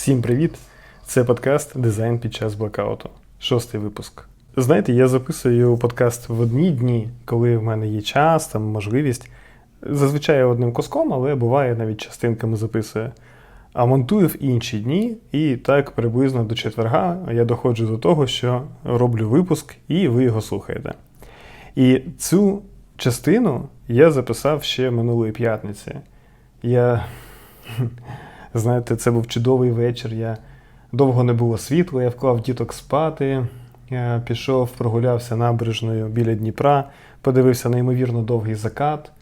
Всім привіт! Це подкаст Дизайн під час блокауту. Шостий випуск. Знаєте, я записую подкаст в одні дні, коли в мене є час, там можливість. Зазвичай одним куском, але буває навіть частинками записую. А монтую в інші дні, і так приблизно до четверга я доходжу до того, що роблю випуск, і ви його слухаєте. І цю частину я записав ще минулої п'ятниці. Я, знаєте, це був чудовий вечір. Я довго не було світла, я вклав діток спати, я пішов, прогулявся набережною біля Дніпра, подивився неймовірно довгий закат,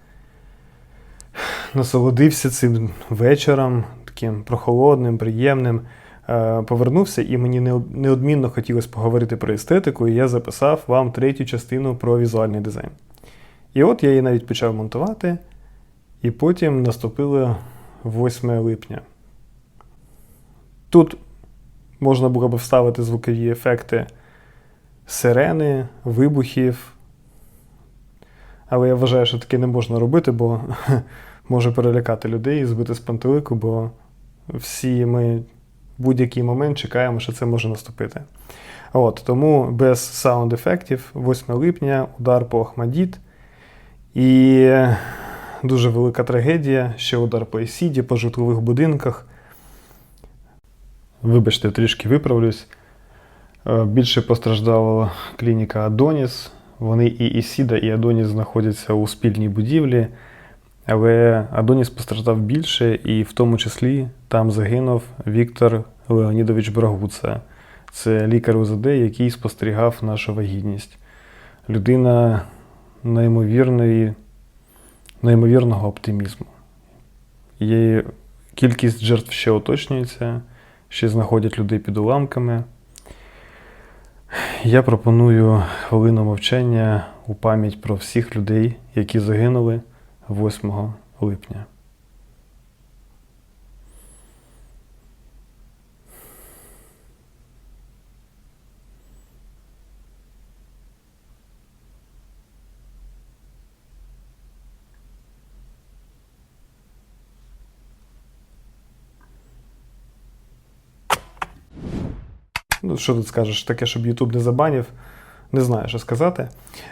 насолодився цим вечором, таким прохолодним, приємним. Е, Повернувся, і мені неодмінно хотілося поговорити про естетику, і я записав вам третю частину про візуальний дизайн. І от я її навіть почав монтувати, і потім наступило 8 липня. Тут можна було б вставити звукові ефекти сирени, вибухів. Але я вважаю, що таке не можна робити, бо може перелякати людей і збити з пантелику, бо всі ми в будь-який момент чекаємо, що це може наступити. От, тому без саунд-ефектів 8 липня удар по Ахмадіт. І дуже велика трагедія, ще удар по Есіді, по житлових будинках. Вибачте, трішки виправлюсь. Е, Більше постраждала клініка Адоніс. Вони і Ісіда, і Адоніс знаходяться у спільній будівлі. Але Адоніс постраждав більше, і в тому числі там загинув Віктор Леонідович Брагуца. Це лікар УЗД, який спостерігав нашу вагітність. Людина неймовірної, неймовірного оптимізму. Є кількість жертв ще уточнюється, ще знаходять людей під уламками. Я пропоную хвилину мовчання у пам'ять про всіх людей, які загинули 8 липня. Ну, що тут скажеш, таке, щоб Ютуб не забанів, не знаю, що сказати.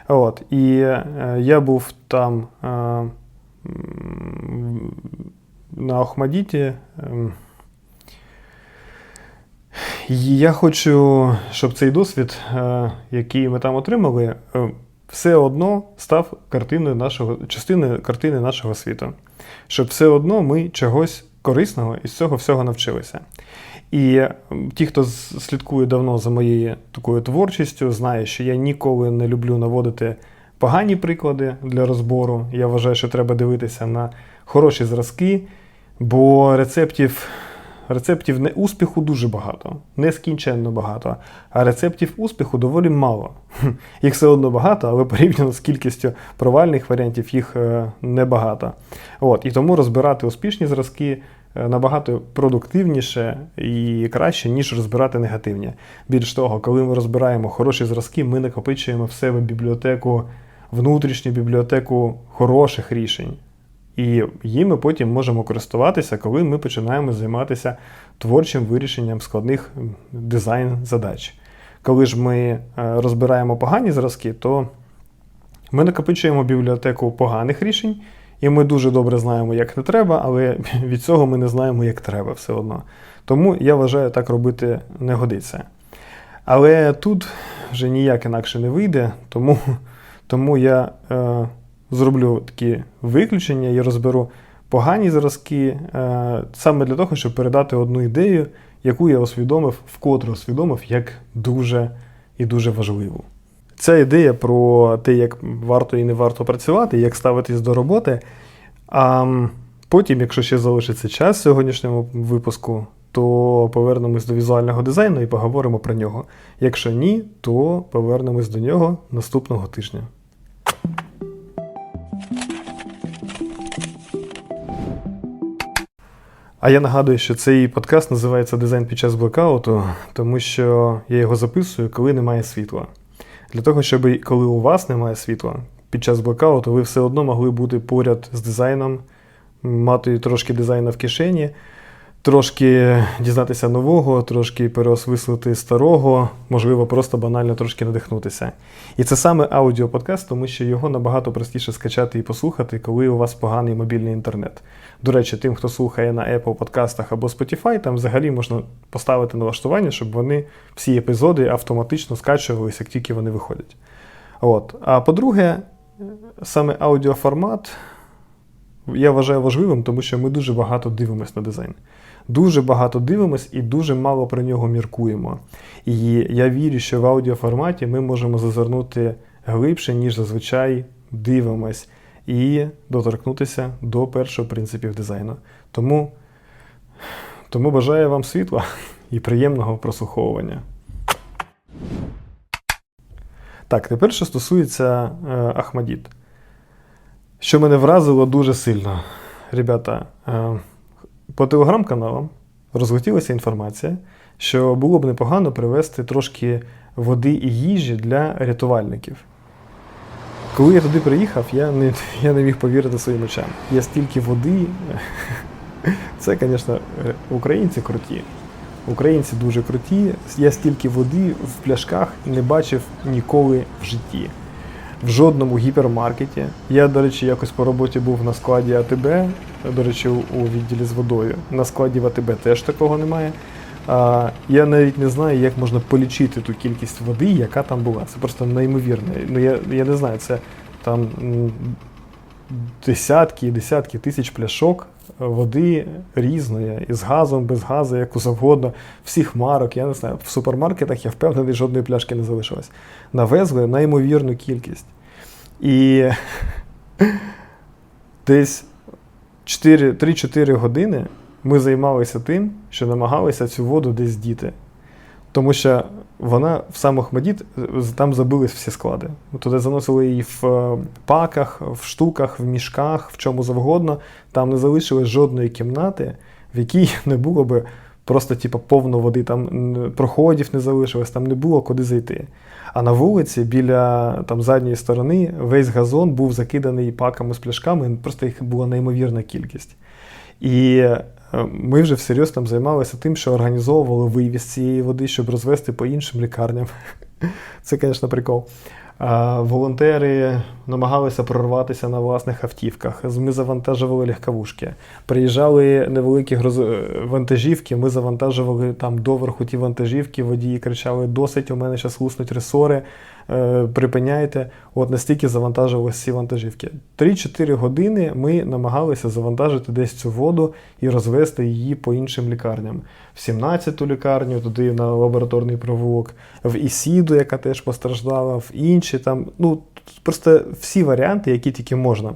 От. І е, я був там е, на Охмадіті. ем, і я хочу, щоб цей досвід, е, який ми там отримали, е, все одно став картиною нашого, частиною картини нашого світу. Щоб все одно ми чогось корисного із цього всього навчилися. І ті, хто слідкує давно за моєю такою творчістю, знає, що я ніколи не люблю наводити погані приклади для розбору. Я вважаю, що треба дивитися на хороші зразки, бо рецептів, рецептів не успіху дуже багато, нескінченно багато, а рецептів успіху доволі мало. Їх все одно багато, але порівняно з кількістю провальних варіантів їх е, небагато. От, і тому розбирати успішні зразки е, набагато продуктивніше і краще, ніж розбирати негативні. Більш того, коли ми розбираємо хороші зразки, ми накопичуємо в себе бібліотеку, внутрішню бібліотеку хороших рішень. І їми потім можемо користуватися, коли ми починаємо займатися творчим вирішенням складних дизайн-задач. Коли ж ми е, розбираємо погані зразки, то ми накопичуємо бібліотеку поганих рішень, і ми дуже добре знаємо, як не треба, але від цього ми не знаємо, як треба все одно. Тому я вважаю, так робити не годиться. Але тут вже ніяк інакше не вийде, тому, тому я е, зроблю такі виключення і розберу погані зразки е, саме для того, щоб передати одну ідею, яку я усвідомив, вкотре усвідомив як дуже і дуже важливу. Ця ідея про те, як варто і не варто працювати, як ставитись до роботи. А потім, якщо ще залишиться час сьогоднішньому випуску, то повернемось до візуального дизайну і поговоримо про нього. Якщо ні, то повернемось до нього наступного тижня. А я нагадую, що цей подкаст називається Дизайн під час блокауту, тому що я його записую, коли немає світла. Для того, щоб коли у вас немає світла під час блокауту, ви все одно могли бути поряд з дизайном, мати трошки дизайна в кишені, трошки дізнатися нового, трошки переосмислити старого, можливо, просто банально трошки надихнутися. І це саме аудіоподкаст, тому що його набагато простіше скачати і послухати, коли у вас поганий мобільний інтернет. До речі, тим, хто слухає на Apple подкастах або Spotify, там взагалі можна поставити налаштування, щоб вони всі епізоди автоматично скачувалися, як тільки вони виходять. От. А по-друге, саме аудіоформат я вважаю важливим, тому що ми дуже багато дивимось на дизайн. Дуже багато дивимось і дуже мало про нього міркуємо. І я вірю, що в аудіоформаті ми можемо зазирнути глибше, ніж зазвичай дивимось, і доторкнутися до першого принципів дизайну. Тому, Тому бажаю вам світла і приємного прослуховування. Так, тепер що стосується е, Ахмадіт. Що мене вразило дуже сильно, ребята, е, по телеграм-каналам розлетілася інформація, що було б непогано привезти трошки води і їжі для рятувальників. Коли я туди приїхав, я не я не міг повірити своїм очам. Є стільки води. Це, звісно, українці круті. Українці дуже круті. Я стільки води в пляшках не бачив ніколи в житті. В жодному гіпермаркеті. Я, до речі, якось по роботі був на складі АТБ, до речі, у відділі з водою. На складі в АТБ теж такого немає. Я навіть не знаю, як можна полічити ту кількість води, яка там була. Це просто неймовірно. Ну, Я я не знаю, це там десятки і десятки тисяч пляшок води різної, із газом, без газу, яку завгодно, всіх марок, я не знаю, в супермаркетах я впевнений, жодної пляшки не залишилось. Навезли неймовірну кількість. І десь 3-4 години ми займалися тим, що намагалися цю воду десь діти. Тому що вона в сам Охмадіт, там забились всі склади. Туди заносили її в е, паках, в штуках, в мішках, в чому завгодно. Там не залишилось жодної кімнати, в якій не було би просто типу, повно води, там проходів не залишилось, там не було куди зайти. А на вулиці, біля там, задньої сторони, весь газон був закиданий паками з пляшками, просто їх була неймовірна кількість. І Е, ми вже всерйоз там займалися тим, що організовували вивіз цієї води, щоб розвести по іншим лікарням. Це, звісно, прикол. Волонтери намагалися прорватися на власних автівках. Ми завантажували легковушки. Приїжджали невеликі гроз... вантажівки, ми завантажували там доверху ті вантажівки, водії кричали: досить, у мене зараз луснуть ресори, е, припиняйте. От настільки завантажувалися ці вантажівки. 3-4 години ми намагалися завантажити десь цю воду і розвести її по іншим лікарням. В 17-ту лікарню, туди на лабораторний провулок, в Ісіду, яка теж постраждала, в інші там. ну, Просто всі варіанти, які тільки можна.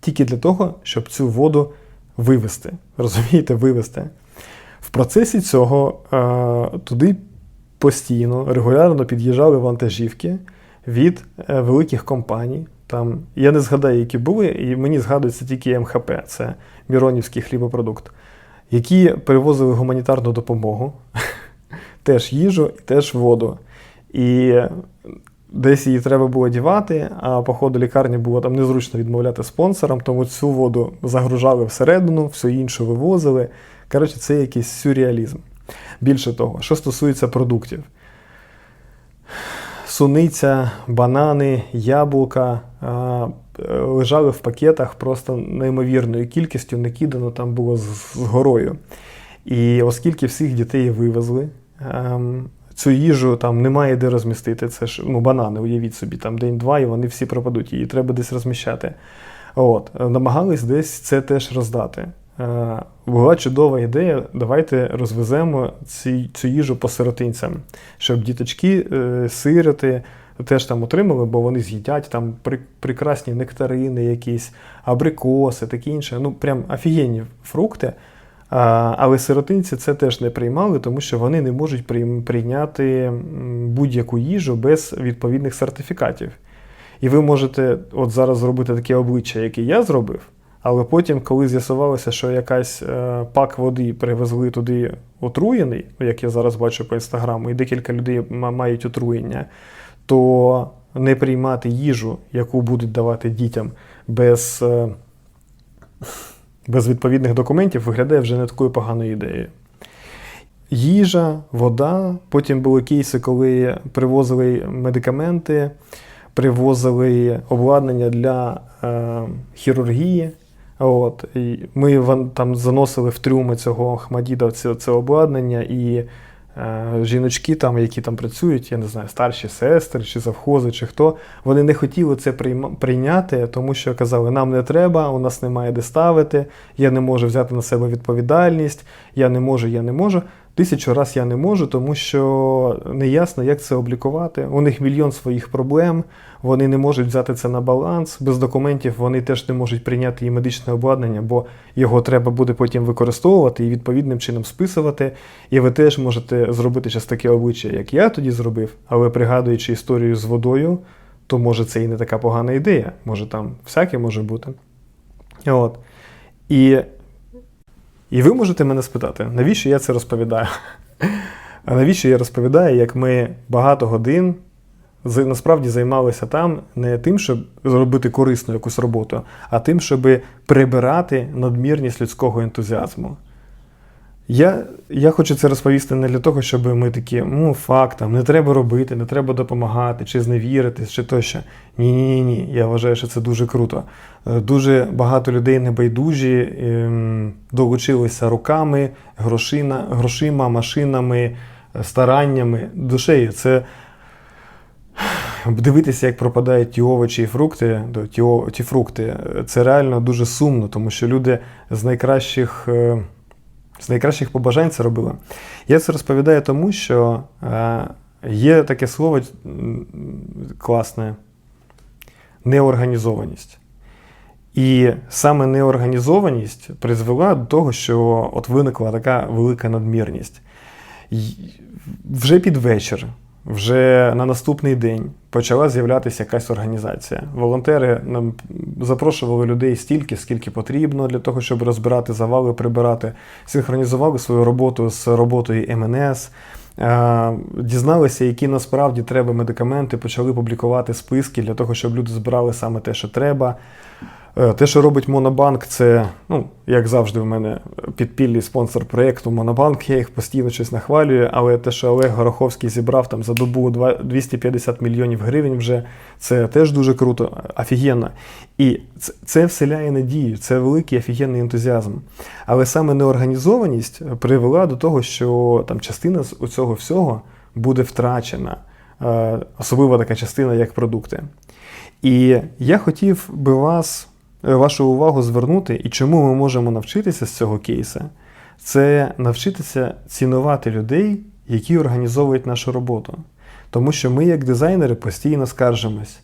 Тільки для того, щоб цю воду вивести. Розумієте, вивести. В процесі цього е, туди постійно, регулярно під'їжджали вантажівки від е, великих компаній. Там, Я не згадаю, які були, і мені згадується тільки МХП, це Міронівський хлібопродукт, які перевозили гуманітарну допомогу, теж їжу і теж воду. І Десь її треба було дівати, а по ходу лікарні було там незручно відмовляти спонсорам, тому цю воду загружали всередину, все інше вивозили. Коротше, це якийсь сюрреалізм. Більше того, що стосується продуктів. Суниця, банани, яблука а, лежали в пакетах просто неймовірною кількістю, не кидано там було з, з горою. І оскільки всіх дітей вивезли, ем, цю їжу там немає де розмістити. Це ж ну, банани, уявіть собі, там день-два, і вони всі пропадуть, її треба десь розміщати. От, Намагались десь це теж роздати. Е, була чудова ідея, давайте розвеземо ці, цю їжу по сиротинцям, щоб діточки, е, сироти теж там отримали, бо вони з'їдять там прекрасні нектарини, якісь абрикоси, таке інше. Ну, прям офігенні фрукти. Але сиротинці це теж не приймали, тому що вони не можуть прийняти будь-яку їжу без відповідних сертифікатів. І ви можете от зараз зробити таке обличчя, яке я зробив, але потім, коли з'ясувалося, що якась е, пак води привезли туди отруєний, як я зараз бачу по інстаграму, і декілька людей мають отруєння, то не приймати їжу, яку будуть давати дітям без. Е, без відповідних документів виглядає вже не такою поганою ідеєю. Їжа, вода. Потім були кейси, коли привозили медикаменти, привозили обладнання для е, хірургії. От, і ми там заносили в трюми цього Ахмадіда це, це обладнання, і е, жіночки, там, які там працюють, я не знаю, старші сестри чи завхози, чи хто, вони не хотіли це прийняти, тому що казали, нам не треба, у нас немає де ставити, я не можу взяти на себе відповідальність, я не можу, я не можу. Тисячу раз я не можу, тому що не ясно, як це облікувати. У них мільйон своїх проблем, вони не можуть взяти це на баланс. Без документів вони теж не можуть прийняти і медичне обладнання, бо його треба буде потім використовувати і відповідним чином списувати. І ви теж можете зробити щось таке обличчя, як я тоді зробив, але пригадуючи історію з водою, то може це і не така погана ідея. Може там всяке може бути. От. І і ви можете мене спитати, навіщо я це розповідаю? А навіщо я розповідаю, як ми багато годин насправді займалися там не тим, щоб зробити корисну якусь роботу, а тим, щоб прибирати надмірність людського ентузіазму. Я, я хочу це розповісти не для того, щоб ми такі, ну, факт, там, не треба робити, не треба допомагати, чи зневіритись, чи тощо. Ні, ні, ні, ні. Я вважаю, що це дуже круто. Е, Дуже багато людей небайдужі ем, долучилися руками, грошина, грошима, машинами, е, стараннями, душею. Це дивитися, як пропадають ті овочі і фрукти, ті, фрукти, е, це реально дуже сумно, тому що люди з найкращих. З найкращих побажань це робила. Я це розповідаю тому, що е, є таке слово класне неорганізованість. І саме неорганізованість призвела до того, що от виникла така велика надмірність. Вже під вечір, вже на наступний день почала з'являтися якась організація. Волонтери нам запрошували людей стільки, скільки потрібно для того, щоб розбирати завали, прибирати, синхронізували свою роботу з роботою МНС. е, Дізналися, які насправді треба медикаменти, почали публікувати списки для того, щоб люди збирали саме те, що треба. Е, Те, що робить Монобанк, це, ну, як завжди, в мене підпільний спонсор проєкту Монобанк, я їх постійно щось нахвалюю, але те, що Олег Гороховський зібрав там за добу 250 мільйонів гривень вже, це теж дуже круто, офігенно. І це, вселяє надію, це великий офігенний ентузіазм. Але саме неорганізованість привела до того, що там частина з цього всього буде втрачена, Е, особливо така частина, як продукти. І я хотів би вас, вашу увагу звернути, і чому ми можемо навчитися з цього кейса, це навчитися цінувати людей, які організовують нашу роботу. Тому що ми, як дизайнери, постійно скаржимось.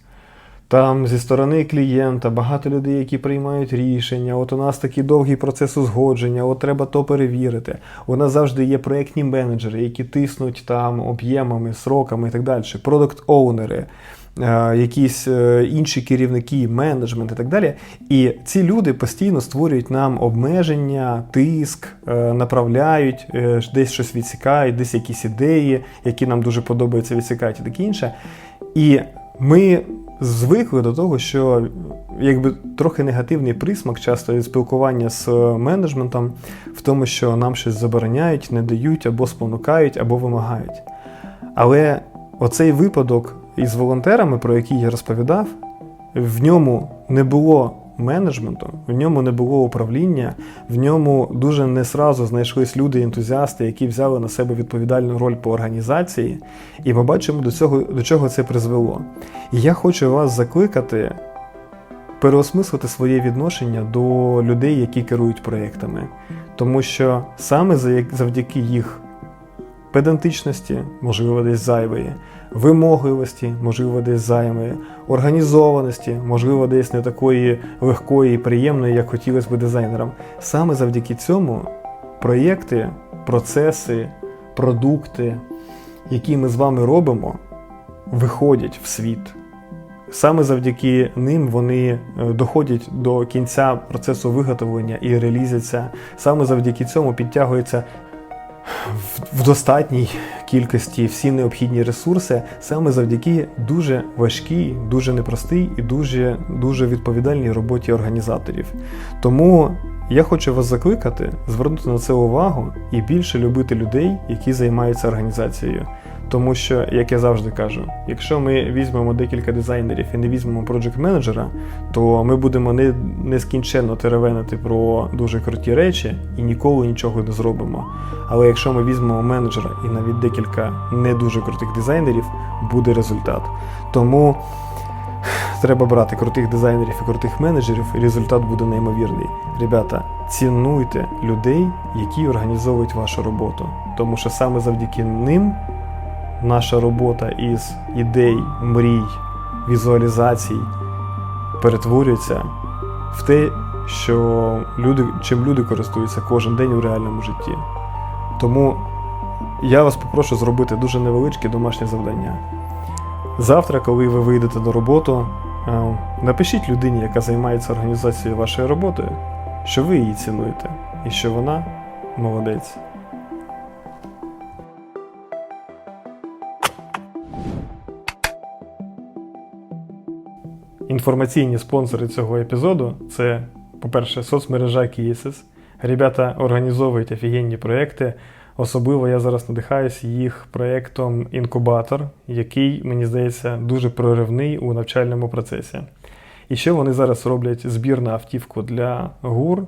Там зі сторони клієнта багато людей, які приймають рішення. От у нас такий довгий процес узгодження, от треба то перевірити. У нас завжди є проєктні менеджери, які тиснуть там об'ємами, сроками і так далі. Продакт-оунери, е, якісь е, інші керівники, менеджмент і так далі. І ці люди постійно створюють нам обмеження, тиск, е, направляють, е, десь щось відсікають, десь якісь ідеї, які нам дуже подобаються, відсікають і таке інше. І ми звикли до того, що якби трохи негативний присмак часто від спілкування з менеджментом в тому, що нам щось забороняють, не дають або спонукають, або вимагають. Але оцей випадок із волонтерами, про який я розповідав, в ньому не було менеджменту, в ньому не було управління, в ньому дуже не сразу знайшлись люди-ентузіасти, які взяли на себе відповідальну роль по організації, і ми бачимо, до цього, до чого це призвело. І я хочу вас закликати переосмислити своє відношення до людей, які керують проєктами. Тому що саме за- завдяки їх педантичності, можливо, десь зайвої, вимогливості, можливо, десь зайвої, організованості, можливо, десь не такої легкої і приємної, як хотілося б дизайнерам. Саме завдяки цьому проєкти, процеси, продукти, які ми з вами робимо, виходять в світ. Саме завдяки ним вони е, доходять до кінця процесу виготовлення і релізяться. Саме завдяки цьому підтягується в, достатній кількості всі необхідні ресурси саме завдяки дуже важкій, дуже непростій і дуже, дуже відповідальній роботі організаторів. Тому я хочу вас закликати звернути на це увагу і більше любити людей, які займаються організацією. Тому що, як я завжди кажу, якщо ми візьмемо декілька дизайнерів і не візьмемо проджект менеджера, то ми будемо не, нескінченно теревенити про дуже круті речі і ніколи нічого не зробимо. Але якщо ми візьмемо менеджера і навіть декілька не дуже крутих дизайнерів, буде результат. Тому треба брати крутих дизайнерів і крутих менеджерів, і результат буде неймовірний. Ребята, цінуйте людей, які організовують вашу роботу, тому що саме завдяки ним наша робота із ідей, мрій, візуалізацій перетворюється в те, що люди, чим люди користуються кожен день у реальному житті. Тому я вас попрошу зробити дуже невеличке домашнє завдання. Завтра, коли ви вийдете на роботу, е, напишіть людині, яка займається організацією вашої роботи, що ви її цінуєте і що вона молодець. Інформаційні спонсори цього епізоду це, по-перше, соцмережа Kiesys. Ребята організовують офігенні проекти. Особливо я зараз надихаюсь їх проєктом Інкубатор, який, мені здається, дуже проривний у навчальному процесі. І ще вони зараз роблять збір на автівку для ГУР.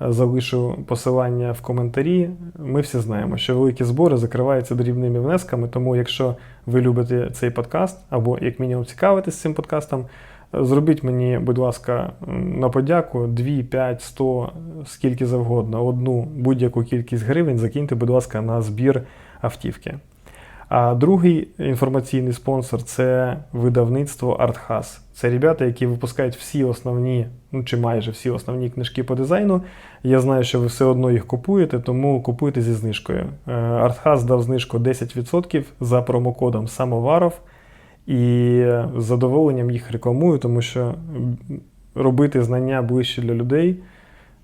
Залишу посилання в коментарі. Ми всі знаємо, що великі збори закриваються дрібними внесками. Тому, якщо ви любите цей подкаст, або як мінімум цікавитесь цим подкастом, Зробіть мені, будь ласка, на подяку 2, 5, 100, скільки завгодно, одну будь-яку кількість гривень закиньте, будь ласка, на збір автівки. А другий інформаційний спонсор це видавництво ArtHas. Це ребята, які випускають всі основні, ну чи майже всі основні книжки по дизайну. Я знаю, що ви все одно їх купуєте, тому купуйте зі знижкою. ArtHas дав знижку 10% за промокодом Самоваров. І з задоволенням їх рекламую, тому що робити знання ближче для людей,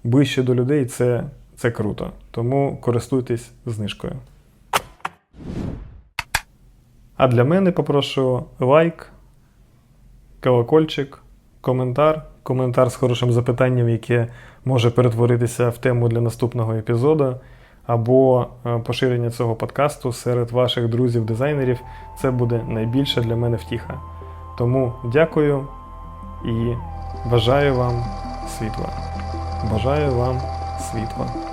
ближче до людей це, це круто. Тому користуйтесь знижкою. А для мене попрошу лайк, колокольчик, коментар, коментар з хорошим запитанням, яке може перетворитися в тему для наступного епізоду або е, поширення цього подкасту серед ваших друзів-дизайнерів, це буде найбільша для мене втіха. Тому дякую і бажаю вам світла. Бажаю вам світла.